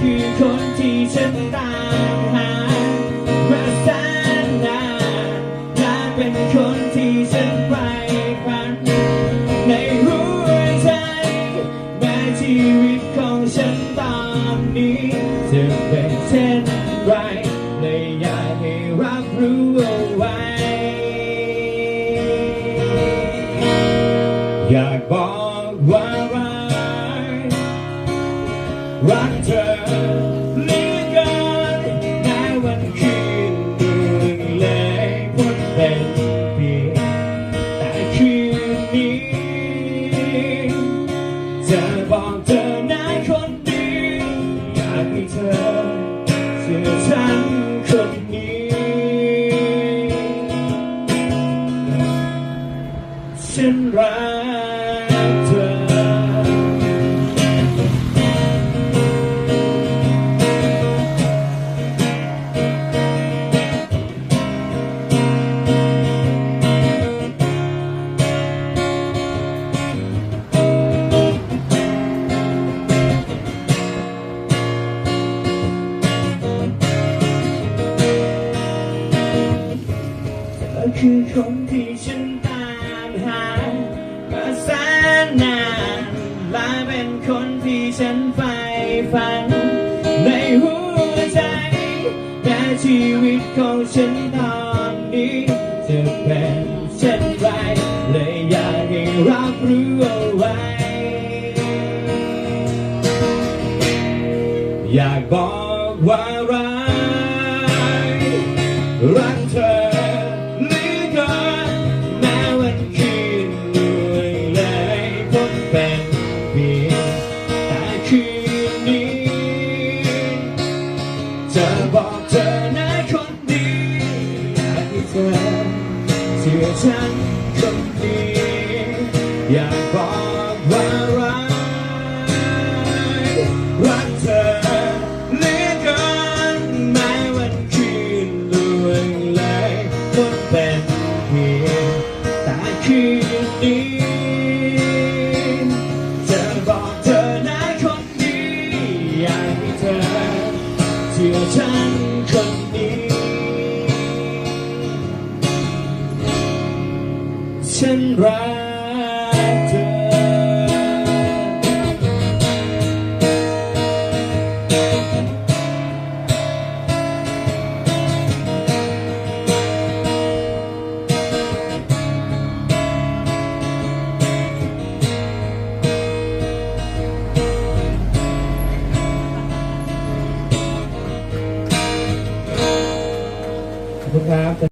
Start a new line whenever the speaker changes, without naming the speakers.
คือคนที่ฉันตามหามาแสนนานและเป็นคนที่ฉันใฝ่ฝัน ในหัวใจแม้ชีวิตของฉันตอนนี้จะเป็นเช่นไรเลยอยากให้รับรู้เอาไว้ อยากบอกว่า รักเธอเหลือเกินแม้วันคืนดูเลยพ้นเป็นเพียงแต่คืนนี้จะบอกเธอในคนดีอยากให้เธอเชื่อฉันคนนี้ฉันรัก คือคนที่ฉันตามหามาแสนนานและเป็นคนที่ฉันใฝ่ฝัน ในหัวใจ แต่ชีวิตของฉันตอนนี้จะเป็นเช่นไรเลยอยากให้รับรู้เอาไว้ อยากบอกว่ารักรักเธอ จะบอกเธอนะคนดีอยากให้เธอเชื่อฉันคนดีอยากบอก ชื่อฉันคนนี้ ฉันรัก ครับ